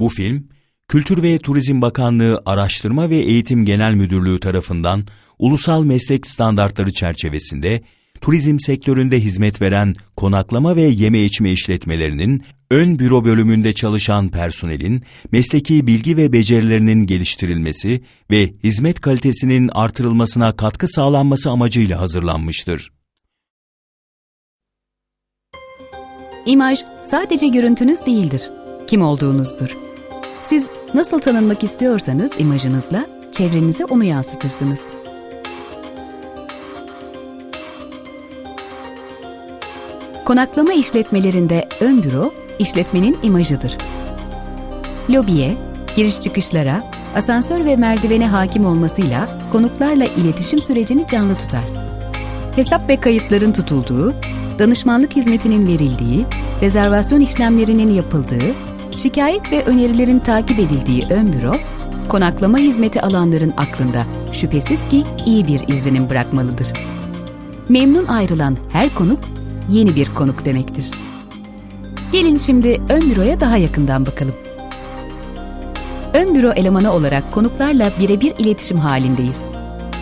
Bu film, Kültür ve Turizm Bakanlığı Araştırma ve Eğitim Genel Müdürlüğü tarafından ulusal meslek standartları çerçevesinde turizm sektöründe hizmet veren konaklama ve yeme içme işletmelerinin ön büro bölümünde çalışan personelin mesleki bilgi ve becerilerinin geliştirilmesi ve hizmet kalitesinin artırılmasına katkı sağlanması amacıyla hazırlanmıştır. İmaj sadece görüntünüz değildir, kim olduğunuzdur. Siz nasıl tanınmak istiyorsanız imajınızla çevrenize onu yansıtırsınız. Konaklama işletmelerinde ön büro, işletmenin imajıdır. Lobiye, giriş çıkışlara, asansör ve merdivene hakim olmasıyla konuklarla iletişim sürecini canlı tutar. Hesap ve kayıtların tutulduğu, danışmanlık hizmetinin verildiği, rezervasyon işlemlerinin yapıldığı, şikayet ve önerilerin takip edildiği ön büro, konaklama hizmeti alanların aklında şüphesiz ki iyi bir izlenim bırakmalıdır. Memnun ayrılan her konuk yeni bir konuk demektir. Gelin şimdi ön büroya daha yakından bakalım. Ön büro elemanı olarak konuklarla birebir iletişim halindeyiz.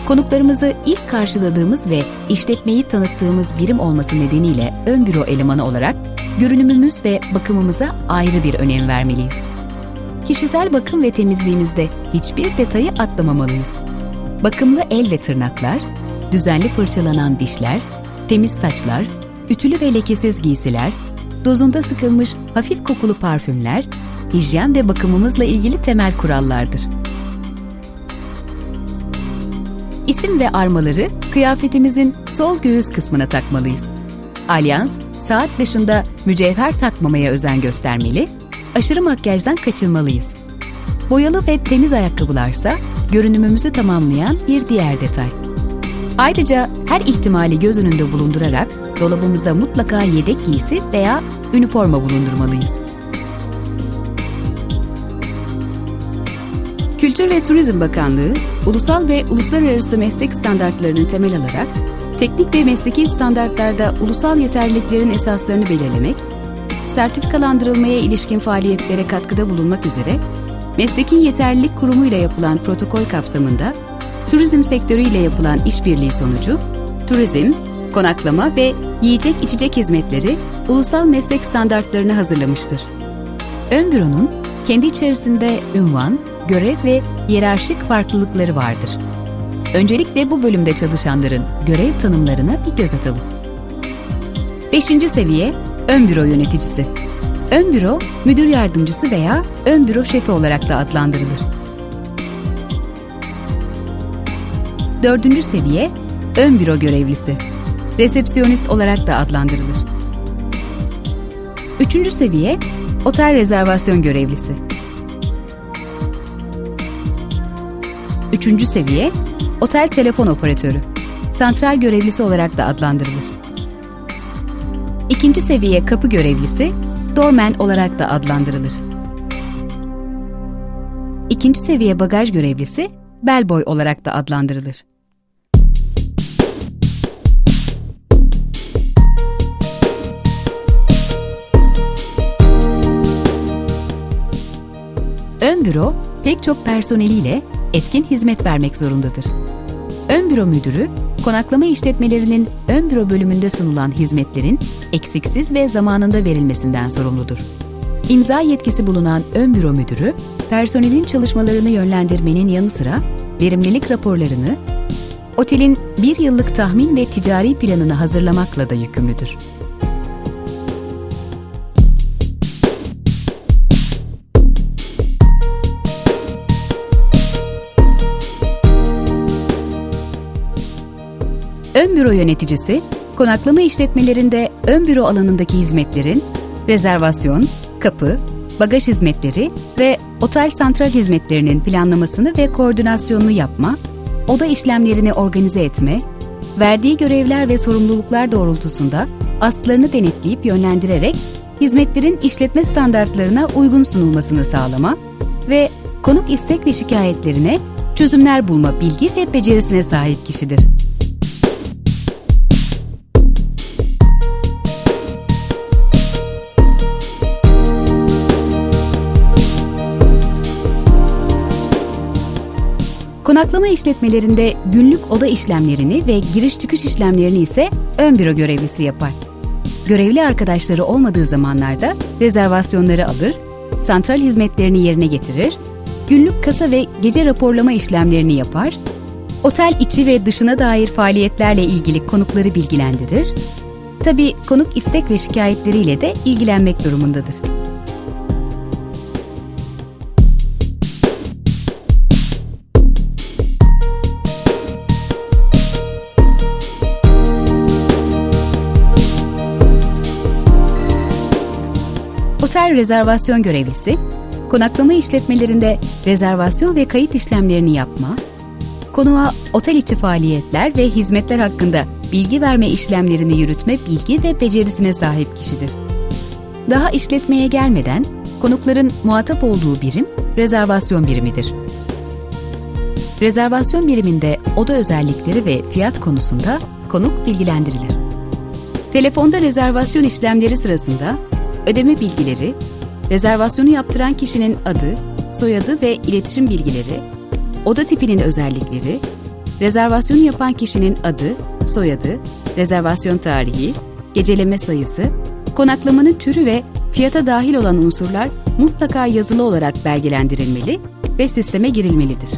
Konuklarımızı ilk karşıladığımız ve işletmeyi tanıttığımız birim olması nedeniyle ön büro elemanı olarak görünümümüz ve bakımımıza ayrı bir önem vermeliyiz. Kişisel bakım ve temizliğimizde hiçbir detayı atlamamalıyız. Bakımlı el ve tırnaklar, düzenli fırçalanan dişler, temiz saçlar, ütülü ve lekesiz giysiler, dozunda sıkılmış hafif kokulu parfümler, hijyen ve bakımımızla ilgili temel kurallardır. İsim ve armaları kıyafetimizin sol göğüs kısmına takmalıyız. Alyans, saat dışında mücevher takmamaya özen göstermeli, aşırı makyajdan kaçınmalıyız. Boyalı ve temiz ayakkabılarsa görünümümüzü tamamlayan bir diğer detay. Ayrıca her ihtimali göz önünde bulundurarak dolabımızda mutlaka yedek giysi veya üniforma bulundurmalıyız. Kültür ve Turizm Bakanlığı, ulusal ve uluslararası meslek standartlarını temel alarak, teknik ve mesleki standartlarda ulusal yeterliliklerin esaslarını belirlemek, sertifikalandırılmaya ilişkin faaliyetlere katkıda bulunmak üzere, Mesleki Yeterlilik Kurumu ile yapılan protokol kapsamında, turizm sektörüyle yapılan işbirliği sonucu, turizm, konaklama ve yiyecek içecek hizmetleri ulusal meslek standartlarını hazırlamıştır. Ön büronun kendi içerisinde ünvan, görev ve yerarşik farklılıkları vardır. Öncelikle bu bölümde çalışanların görev tanımlarına bir göz atalım. 5. seviye Ön büro yöneticisi. Ön büro, müdür yardımcısı veya ön büro şefi olarak da adlandırılır. 4. seviye Ön büro görevlisi. Resepsiyonist olarak da adlandırılır. 3. seviye Otel rezervasyon görevlisi. 3. seviye Otel telefon operatörü. Santral görevlisi olarak da adlandırılır. 2. seviye kapı görevlisi doorman olarak da adlandırılır. 2. seviye bagaj görevlisi bellboy olarak da adlandırılır. Ön büro pek çok personeliyle etkin hizmet vermek zorundadır. Ön büro müdürü, konaklama işletmelerinin ön büro bölümünde sunulan hizmetlerin eksiksiz ve zamanında verilmesinden sorumludur. İmza yetkisi bulunan ön büro müdürü, personelin çalışmalarını yönlendirmenin yanı sıra verimlilik raporlarını, otelin bir yıllık tahmin ve ticari planını hazırlamakla da yükümlüdür. Ön büro yöneticisi, konaklama işletmelerinde ön büro alanındaki hizmetlerin rezervasyon, kapı, bagaj hizmetleri ve otel santral hizmetlerinin planlamasını ve koordinasyonunu yapma, oda işlemlerini organize etme, verdiği görevler ve sorumluluklar doğrultusunda aslarını denetleyip yönlendirerek hizmetlerin işletme standartlarına uygun sunulmasını sağlama ve konuk istek ve şikayetlerine çözümler bulma bilgi ve becerisine sahip kişidir. Konaklama işletmelerinde günlük oda işlemlerini ve giriş çıkış işlemlerini ise ön büro görevlisi yapar. Görevli arkadaşları olmadığı zamanlarda rezervasyonları alır, santral hizmetlerini yerine getirir, günlük kasa ve gece raporlama işlemlerini yapar, otel içi ve dışına dair faaliyetlerle ilgili konukları bilgilendirir, tabi konuk istek ve şikayetleriyle de ilgilenmek durumundadır. Otel rezervasyon görevlisi, konaklama işletmelerinde rezervasyon ve kayıt işlemlerini yapma, konuğa otel içi faaliyetler ve hizmetler hakkında bilgi verme işlemlerini yürütme bilgi ve becerisine sahip kişidir. Daha işletmeye gelmeden konukların muhatap olduğu birim rezervasyon birimidir. Rezervasyon biriminde oda özellikleri ve fiyat konusunda konuk bilgilendirilir. Telefonda rezervasyon işlemleri sırasında ödeme bilgileri, rezervasyonu yaptıran kişinin adı, soyadı ve iletişim bilgileri, oda tipinin özellikleri, rezervasyonu yapan kişinin adı, soyadı, rezervasyon tarihi, geceleme sayısı, konaklamanın türü ve fiyata dahil olan unsurlar mutlaka yazılı olarak belgelendirilmeli ve sisteme girilmelidir.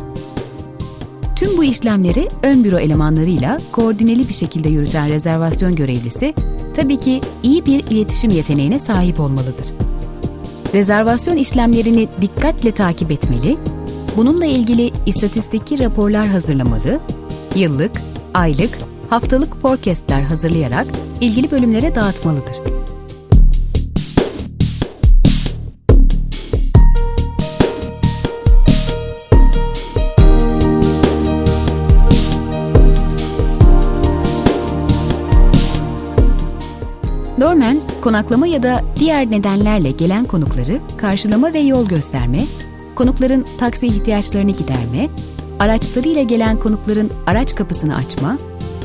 Tüm bu işlemleri ön büro elemanlarıyla koordineli bir şekilde yürüten rezervasyon görevlisi tabii ki iyi bir iletişim yeteneğine sahip olmalıdır. Rezervasyon işlemlerini dikkatle takip etmeli, bununla ilgili istatistiki raporlar hazırlamalı, yıllık, aylık, haftalık forecastler hazırlayarak ilgili bölümlere dağıtmalıdır. Dormen, konaklama ya da diğer nedenlerle gelen konukları karşılama ve yol gösterme, konukların taksi ihtiyaçlarını giderme, araçlarıyla gelen konukların araç kapısını açma,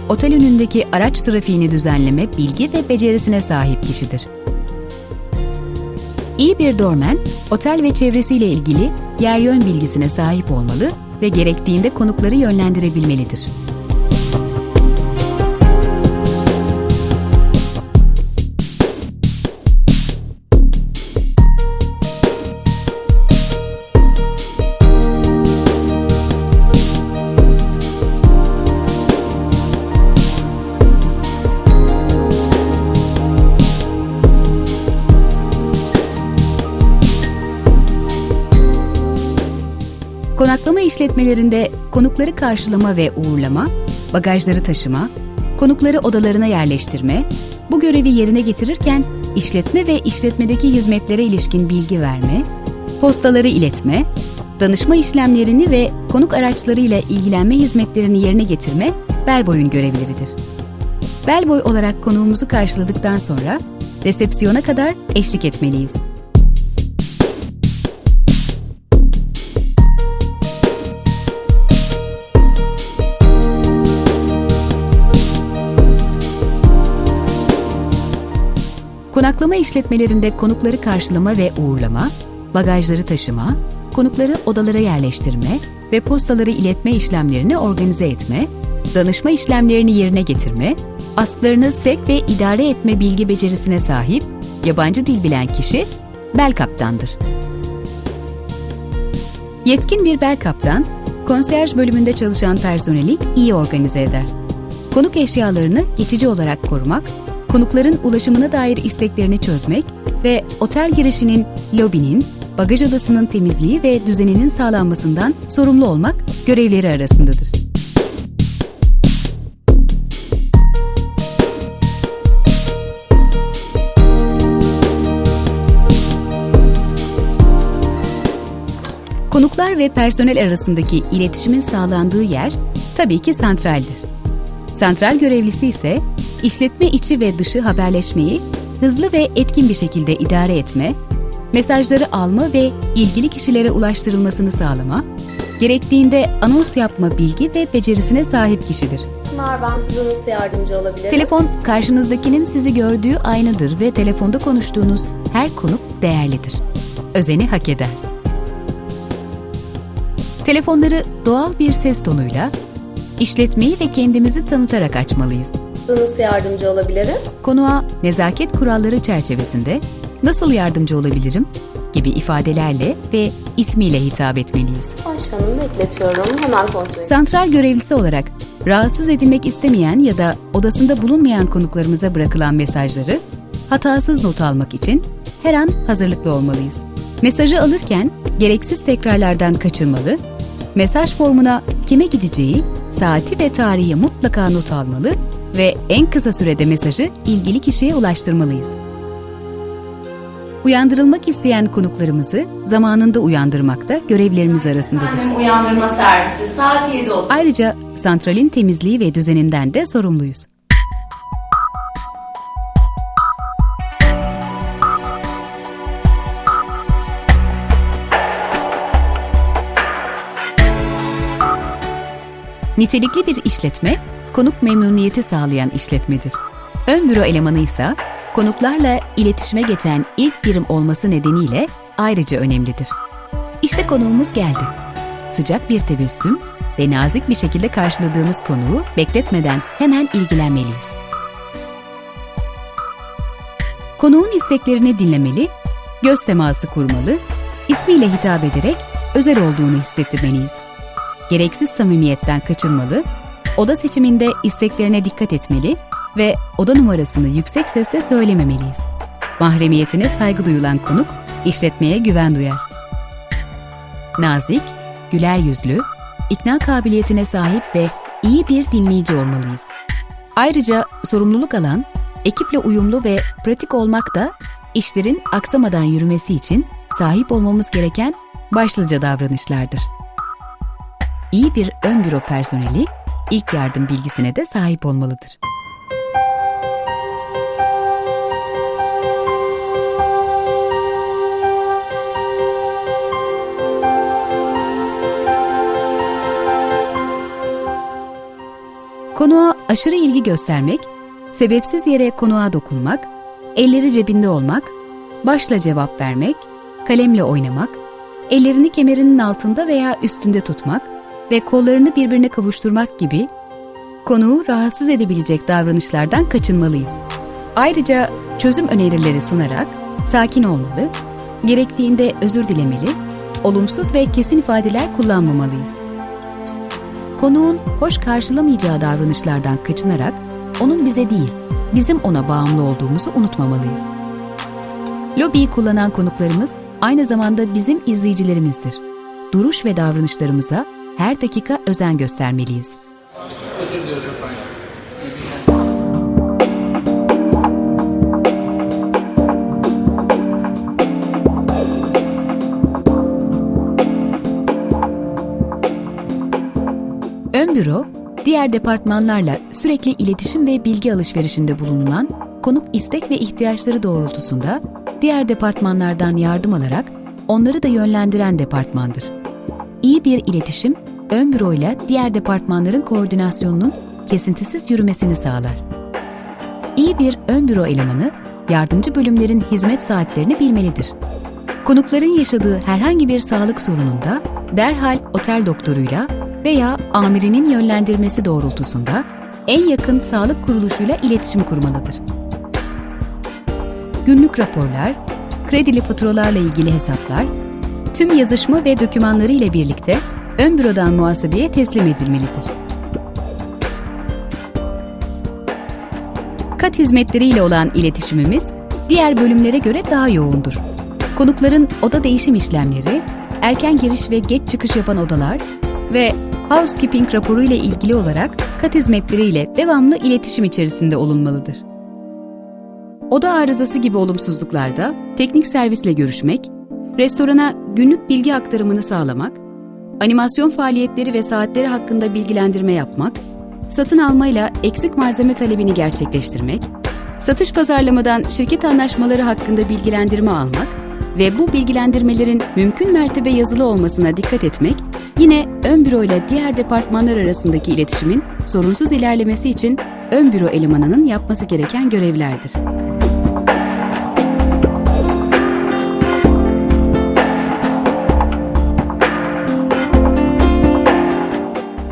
otel önündeki araç trafiğini düzenleme bilgi ve becerisine sahip kişidir. İyi bir dormen, otel ve çevresiyle ilgili yer yön bilgisine sahip olmalı ve gerektiğinde konukları yönlendirebilmelidir. İşletmelerinde konukları karşılama ve uğurlama, bagajları taşıma, konukları odalarına yerleştirme, bu görevi yerine getirirken işletme ve işletmedeki hizmetlere ilişkin bilgi verme, postaları iletme, danışma işlemlerini ve konuk araçlarıyla ilgilenme hizmetlerini yerine getirme bellboy'un görevleridir. Bellboy olarak konuğumuzu karşıladıktan sonra resepsiyona kadar eşlik etmeliyiz. Konaklama işletmelerinde konukları karşılama ve uğurlama, bagajları taşıma, konukları odalara yerleştirme ve postaları iletme işlemlerini organize etme, danışma işlemlerini yerine getirme, astlarını sek ve idare etme bilgi becerisine sahip yabancı dil bilen kişi bel kaptandır. Yetkin bir bel kaptan, konsiyerj bölümünde çalışan personeli iyi organize eder. Konuk eşyalarını geçici olarak korumak, konukların ulaşımına dair isteklerini çözmek ve otel girişinin, lobinin, bagaj odasının temizliği ve düzeninin sağlanmasından sorumlu olmak görevleri arasındadır. Konuklar ve personel arasındaki iletişimin sağlandığı yer tabii ki santraldir. Santral görevlisi ise işletme içi ve dışı haberleşmeyi hızlı ve etkin bir şekilde idare etme, mesajları alma ve ilgili kişilere ulaştırılmasını sağlama, gerektiğinde anons yapma bilgi ve becerisine sahip kişidir. Pınar ben size nasıl yardımcı olabilirim? Telefon karşınızdakinin sizi gördüğü aynadır ve telefonda konuştuğunuz her konuk değerlidir. Özeni hak eder. Telefonları doğal bir ses tonuyla, işletmeyi ve kendimizi tanıtarak açmalıyız. Nasıl yardımcı olabilirim? Konuğa nezaket kuralları çerçevesinde nasıl yardımcı olabilirim gibi ifadelerle ve ismiyle hitap etmeliyiz. Ayşe Hanım bekletiyorum. Hemen kontrol edeyim. Santral görevlisi olarak rahatsız edilmek istemeyen ya da odasında bulunmayan konuklarımıza bırakılan mesajları hatasız not almak için her an hazırlıklı olmalıyız. Mesajı alırken gereksiz tekrarlardan kaçınmalı, mesaj formuna kime gideceği, saati ve tarihi mutlaka not almalı ve en kısa sürede mesajı ilgili kişiye ulaştırmalıyız. Uyandırılmak isteyen konuklarımızı zamanında uyandırmak da görevlerimiz arasındadır. Efendim uyandırma servisi saat 7.30. Ayrıca santralin temizliği ve düzeninden de sorumluyuz. Nitelikli bir işletme, konuk memnuniyeti sağlayan işletmedir. Ön büro elemanı ise konuklarla iletişime geçen ilk birim olması nedeniyle ayrıca önemlidir. İşte konuğumuz geldi. Sıcak bir tebessüm ve nazik bir şekilde karşıladığımız konuğu bekletmeden hemen ilgilenmeliyiz. Konuğun isteklerini dinlemeli, göz teması kurmalı, ismiyle hitap ederek özel olduğunu hissettirmeliyiz. Gereksiz samimiyetten kaçınmalı, oda seçiminde isteklerine dikkat etmeli ve oda numarasını yüksek sesle söylememeliyiz. Mahremiyetine saygı duyulan konuk, işletmeye güven duyar. Nazik, güler yüzlü, ikna kabiliyetine sahip ve iyi bir dinleyici olmalıyız. Ayrıca sorumluluk alan, ekiple uyumlu ve pratik olmak da işlerin aksamadan yürümesi için sahip olmamız gereken başlıca davranışlardır. İyi bir ön büro personeli ilk yardım bilgisine de sahip olmalıdır. Konuğa aşırı ilgi göstermek, sebepsiz yere konuğa dokunmak, elleri cebinde olmak, başla cevap vermek, kalemle oynamak, ellerini kemerinin altında veya üstünde tutmak ve kollarını birbirine kavuşturmak gibi konuğu rahatsız edebilecek davranışlardan kaçınmalıyız. Ayrıca çözüm önerileri sunarak sakin olmalı, gerektiğinde özür dilemeli, olumsuz ve kesin ifadeler kullanmamalıyız konuğun hoş karşılamayacağı davranışlardan kaçınarak onun bize değil, bizim ona bağımlı olduğumuzu unutmamalıyız. Lobiyi kullanan konuklarımız aynı zamanda bizim izleyicilerimizdir. Duruş ve davranışlarımıza her dakika özen göstermeliyiz. Özür diliyoruz efendim. Ön büro, diğer departmanlarla sürekli iletişim ve bilgi alışverişinde bulunan konuk istek ve ihtiyaçları doğrultusunda diğer departmanlardan yardım alarak onları da yönlendiren departmandır. İyi bir iletişim, ön büro ile diğer departmanların koordinasyonunun kesintisiz yürümesini sağlar. İyi bir ön büro elemanı, yardımcı bölümlerin hizmet saatlerini bilmelidir. Konukların yaşadığı herhangi bir sağlık sorununda derhal otel doktoruyla veya amirinin yönlendirmesi doğrultusunda en yakın sağlık kuruluşuyla iletişim kurmalıdır. Günlük raporlar, kredili faturalarla ilgili hesaplar, tüm yazışma ve dokümanları ile birlikte ön bürodan muhasebeye teslim edilmelidir. Kat hizmetleriyle olan iletişimimiz diğer bölümlere göre daha yoğundur. Konukların oda değişim işlemleri, erken giriş ve geç çıkış yapan odalar ve housekeeping raporu ile ilgili olarak kat hizmetleriyle devamlı iletişim içerisinde olunmalıdır. Oda arızası gibi olumsuzluklarda teknik servisle görüşmek, restorana günlük bilgi aktarımını sağlamak, animasyon faaliyetleri ve saatleri hakkında bilgilendirme yapmak, satın almayla eksik malzeme talebini gerçekleştirmek, satış pazarlamadan şirket anlaşmaları hakkında bilgilendirme almak ve bu bilgilendirmelerin mümkün mertebe yazılı olmasına dikkat etmek, yine ön büro ile diğer departmanlar arasındaki iletişimin sorunsuz ilerlemesi için ön büro elemanının yapması gereken görevlerdir.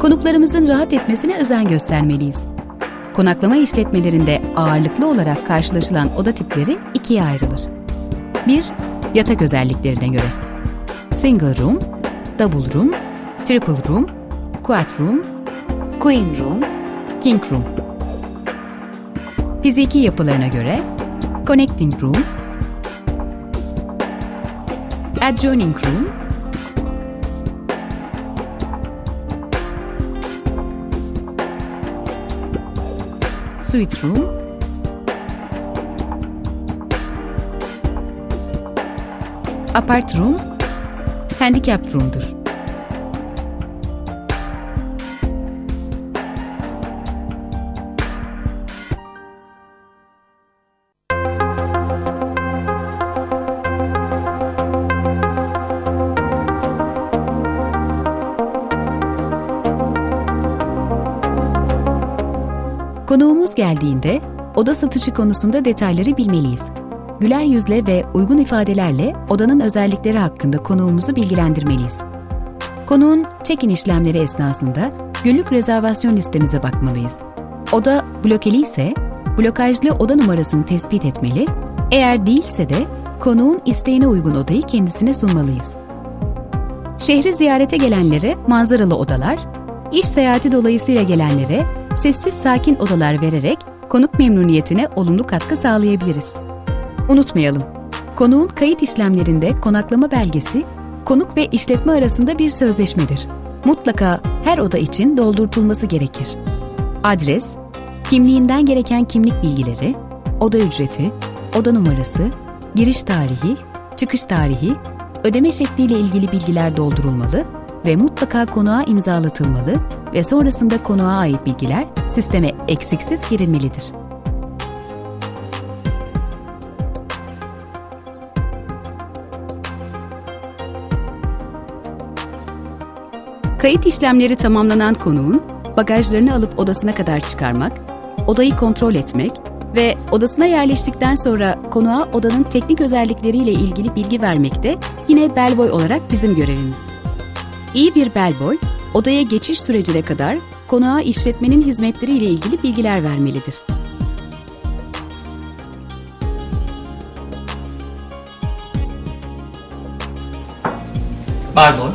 Konuklarımızın rahat etmesine özen göstermeliyiz. Konaklama işletmelerinde ağırlıklı olarak karşılaşılan oda tipleri ikiye ayrılır. 1. Yatak özelliklerine göre. Single room, double room, triple room, quad room, queen room, king room. Fiziki yapılarına göre connecting room, adjoining room, suite room, apart room, handicapped room'dur. Konuğumuz geldiğinde oda satışı konusunda detayları bilmeliyiz. Güler yüzle ve uygun ifadelerle odanın özellikleri hakkında konuğumuzu bilgilendirmeliyiz. Konuğun check-in işlemleri esnasında günlük rezervasyon listemize bakmalıyız. Oda blokeli ise blokajlı oda numarasını tespit etmeli, eğer değilse de konuğun isteğine uygun odayı kendisine sunmalıyız. Şehri ziyarete gelenlere manzaralı odalar, iş seyahati dolayısıyla gelenlere sessiz sakin odalar vererek konuk memnuniyetine olumlu katkı sağlayabiliriz. Unutmayalım, konuğun kayıt işlemlerinde konaklama belgesi, konuk ve işletme arasında bir sözleşmedir. Mutlaka her oda için doldurtulması gerekir. Adres, kimliğinden gereken kimlik bilgileri, oda ücreti, oda numarası, giriş tarihi, çıkış tarihi, ödeme şekliyle ilgili bilgiler doldurulmalı ve mutlaka konuğa imzalatılmalı ve sonrasında konuğa ait bilgiler sisteme eksiksiz girilmelidir. Kayıt işlemleri tamamlanan konuğun bagajlarını alıp odasına kadar çıkarmak, odayı kontrol etmek ve odasına yerleştikten sonra konuğa odanın teknik özellikleriyle ilgili bilgi vermek de yine bellboy olarak bizim görevimiz. İyi bir bellboy, odaya geçiş sürecine kadar konuğa işletmenin hizmetleriyle ilgili bilgiler vermelidir. Barbon.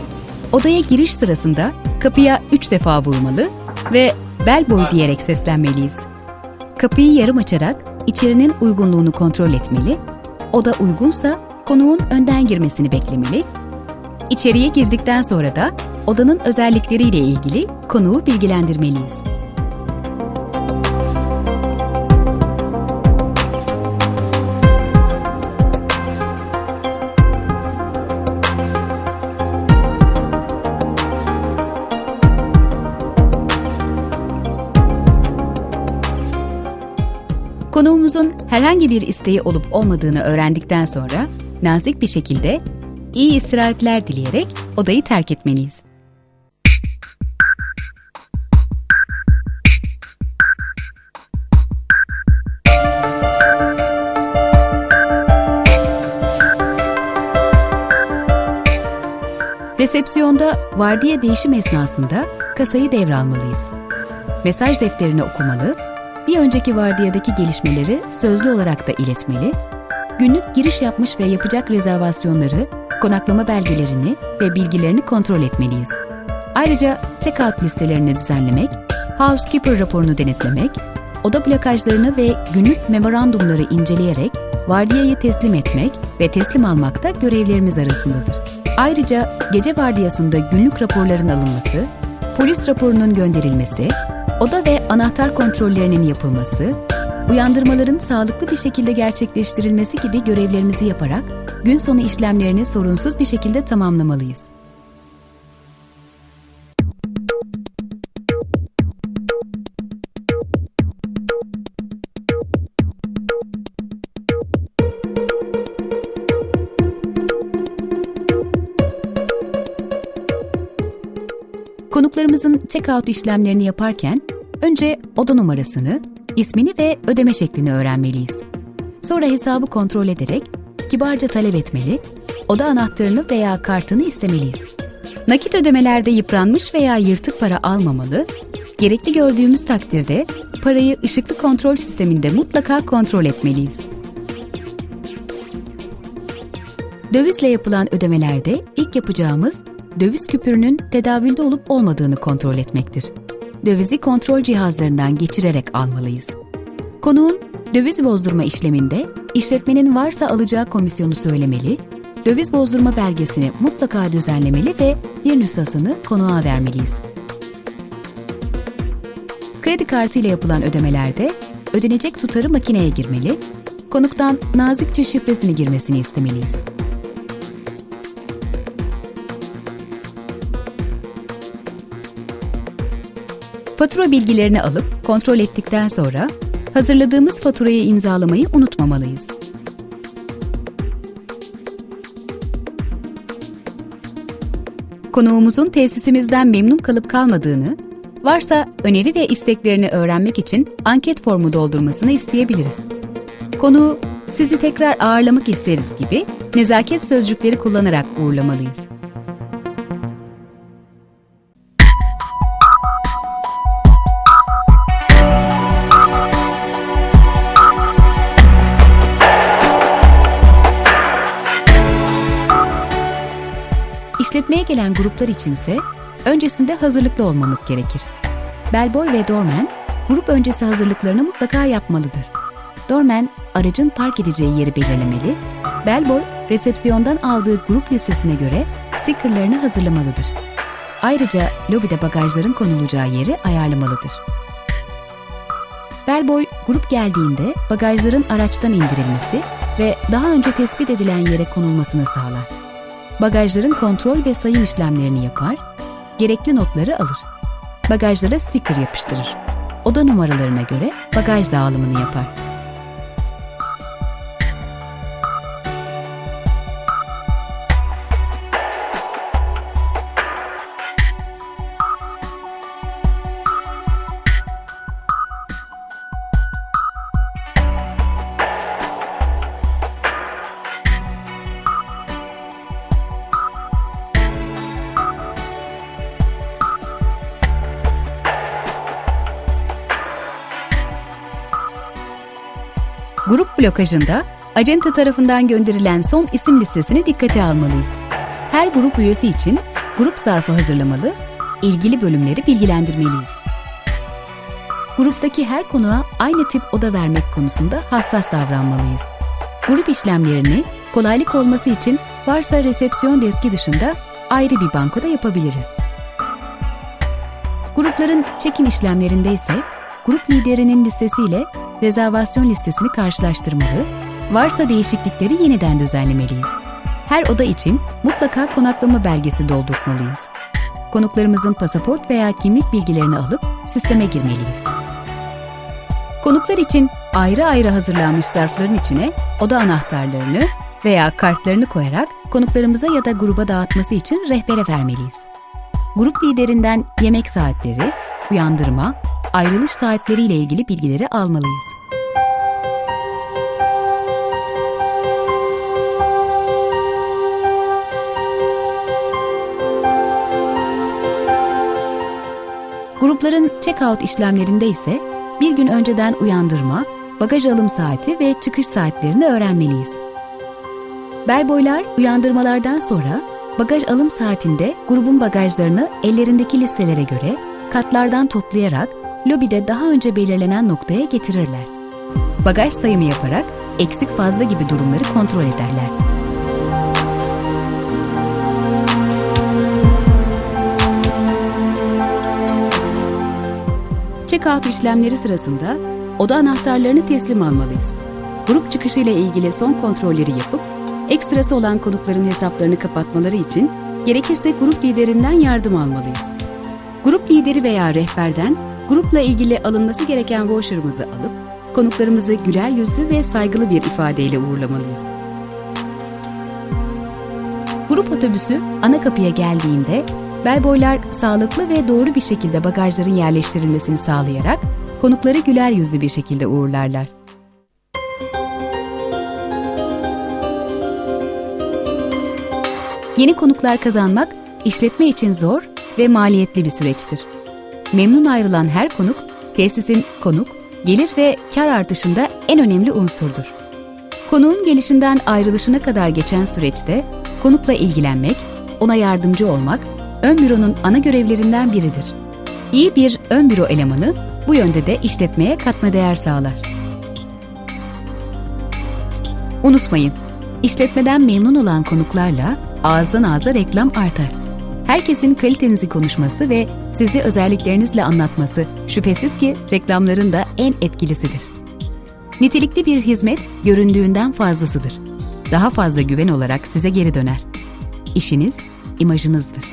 Odaya giriş sırasında kapıya üç defa vurmalı ve bellboy diyerek seslenmeliyiz. Kapıyı yarım açarak içerinin uygunluğunu kontrol etmeli, oda uygunsa konuğun önden girmesini beklemeli, İçeriye girdikten sonra da odanın özellikleriyle ilgili konuğu bilgilendirmeliyiz. Konuğumuzun herhangi bir isteği olup olmadığını öğrendikten sonra nazik bir şekilde iyi istirahatler dileyerek odayı terk etmeliyiz. Resepsiyonda vardiya değişim esnasında kasayı devralmalıyız. Mesaj defterini okumalı, bir önceki vardiyadaki gelişmeleri sözlü olarak da iletmeli, günlük giriş yapmış ve yapacak rezervasyonları, konaklama belgelerini ve bilgilerini kontrol etmeliyiz. Ayrıca check-out listelerini düzenlemek, housekeeper raporunu denetlemek, oda blokajlarını ve günlük memorandumları inceleyerek vardiyayı teslim etmek ve teslim almak da görevlerimiz arasındadır. Ayrıca gece vardiyasında günlük raporların alınması, polis raporunun gönderilmesi, oda ve anahtar kontrollerinin yapılması, uyandırmaların sağlıklı bir şekilde gerçekleştirilmesi gibi görevlerimizi yaparak gün sonu işlemlerini sorunsuz bir şekilde tamamlamalıyız. Konuklarımızın check-out işlemlerini yaparken önce oda numarasını, ismini ve ödeme şeklini öğrenmeliyiz. Sonra hesabı kontrol ederek kibarca talep etmeli, oda anahtarını veya kartını istemeliyiz. Nakit ödemelerde yıpranmış veya yırtık para almamalı, gerekli gördüğümüz takdirde parayı ışıklı kontrol sisteminde mutlaka kontrol etmeliyiz. Dövizle yapılan ödemelerde ilk yapacağımız döviz küpürünün tedavülde olup olmadığını kontrol etmektir. Dövizi kontrol cihazlarından geçirerek almalıyız. Konuğun döviz bozdurma işleminde işletmenin varsa alacağı komisyonu söylemeli, döviz bozdurma belgesini mutlaka düzenlemeli ve bir nüshasını konuğa vermeliyiz. Kredi kartı ile yapılan ödemelerde ödenecek tutarı makineye girmeli, konuktan nazikçe şifresini girmesini istemeliyiz. Fatura bilgilerini alıp kontrol ettikten sonra hazırladığımız faturayı imzalamayı unutmamalıyız. Konuğumuzun tesisimizden memnun kalıp kalmadığını, varsa öneri ve isteklerini öğrenmek için anket formu doldurmasını isteyebiliriz. Konuğu sizi tekrar ağırlamak isteriz gibi nezaket sözcükleri kullanarak uğurlamalıyız. İşletmeye gelen gruplar içinse öncesinde hazırlıklı olmamız gerekir. Bellboy ve Dorman grup öncesi hazırlıklarını mutlaka yapmalıdır. Dorman aracın park edeceği yeri belirlemeli, Bellboy resepsiyondan aldığı grup listesine göre stickerlarını hazırlamalıdır. Ayrıca lobide bagajların konulacağı yeri ayarlamalıdır. Bellboy grup geldiğinde bagajların araçtan indirilmesi ve daha önce tespit edilen yere konulmasını sağlar bagajların kontrol ve sayım işlemlerini yapar, gerekli notları alır. Bagajlara sticker yapıştırır. Oda numaralarına göre bagaj dağılımını yapar. Blokajında acenta tarafından gönderilen son isim listesini dikkate almalıyız. Her grup üyesi için grup zarfı hazırlamalı, ilgili bölümleri bilgilendirmeliyiz. Gruptaki her konuğa aynı tip oda vermek konusunda hassas davranmalıyız. Grup işlemlerini kolaylık olması için varsa resepsiyon deski dışında ayrı bir bankoda yapabiliriz. Grupların check-in işlemlerinde ise grup liderinin listesiyle rezervasyon listesini karşılaştırmalı, varsa değişiklikleri yeniden düzenlemeliyiz. Her oda için mutlaka konaklama belgesi doldurtmalıyız. Konuklarımızın pasaport veya kimlik bilgilerini alıp sisteme girmeliyiz. Konuklar için ayrı ayrı hazırlanmış zarfların içine oda anahtarlarını veya kartlarını koyarak konuklarımıza ya da gruba dağıtması için rehbere vermeliyiz. Grup liderinden yemek saatleri, uyandırma, ayrılış saatleriyle ilgili bilgileri almalıyız. Grupların check-out işlemlerinde ise bir gün önceden uyandırma, bagaj alım saati ve çıkış saatlerini öğrenmeliyiz. Bellboylar uyandırmalardan sonra bagaj alım saatinde grubun bagajlarını ellerindeki listelere göre katlardan toplayarak lobide daha önce belirlenen noktaya getirirler. Bagaj sayımı yaparak eksik fazla gibi durumları kontrol ederler. Check-out işlemleri sırasında oda anahtarlarını teslim almalıyız. Grup çıkışı ile ilgili son kontrolleri yapıp ekstrası olan konukların hesaplarını kapatmaları için gerekirse grup liderinden yardım almalıyız. Grup lideri veya rehberden grupla ilgili alınması gereken voucher'ımızı alıp konuklarımızı güler yüzlü ve saygılı bir ifadeyle uğurlamalıyız. Grup otobüsü ana kapıya geldiğinde bellboylar sağlıklı ve doğru bir şekilde bagajların yerleştirilmesini sağlayarak konukları güler yüzlü bir şekilde uğurlarlar. Yeni konuklar kazanmak işletme için zor ve maliyetli bir süreçtir. Memnun ayrılan her konuk, tesisin konuk, gelir ve kar artışında en önemli unsurdur. Konuğun gelişinden ayrılışına kadar geçen süreçte konukla ilgilenmek, ona yardımcı olmak, ön büronun ana görevlerinden biridir. İyi bir ön büro elemanı bu yönde de işletmeye katma değer sağlar. Unutmayın, işletmeden memnun olan konuklarla ağızdan ağza reklam artar. Herkesin kalitenizi konuşması ve sizi özelliklerinizle anlatması şüphesiz ki reklamların da en etkilisidir. Nitelikli bir hizmet göründüğünden fazlasıdır. Daha fazla güven olarak size geri döner. İşiniz imajınızdır.